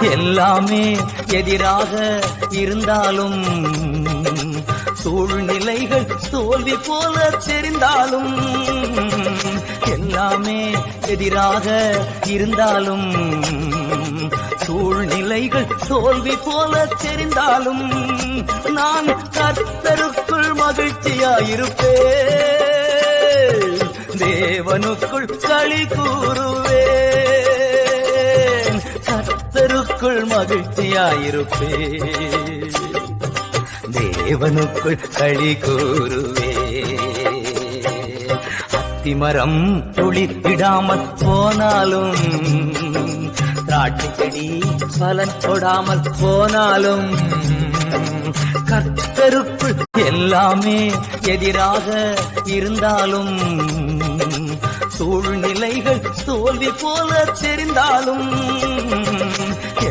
எல்லாமே எதிராக இருந்தாலும் சூழ்நிலைகள் தோல்வி போல தெரிந்தாலும் எல்லாமே எதிராக இருந்தாலும் சூழ்நிலைகள் தோல்வி போல தெரிந்தாலும் நான் கர்த்தருக்குள் மகிழ்ச்சியாயிருப்பேன். தேவனுக்குள் களி கூறு கர்த்தருக்குள் மகிழ்ச்சியாயிருப்பே தேவனுக்குள் களி கூறுவே அத்திமரம் துளித்திடாமல் போனாலும் திராட்சை செடி பலன் தொடாமல் போனாலும் கர்த்தருக்குள் எல்லாமே எதிராக இருந்தாலும் சூழ்நிலைகள் தோல்வி போல தெரிந்தாலும்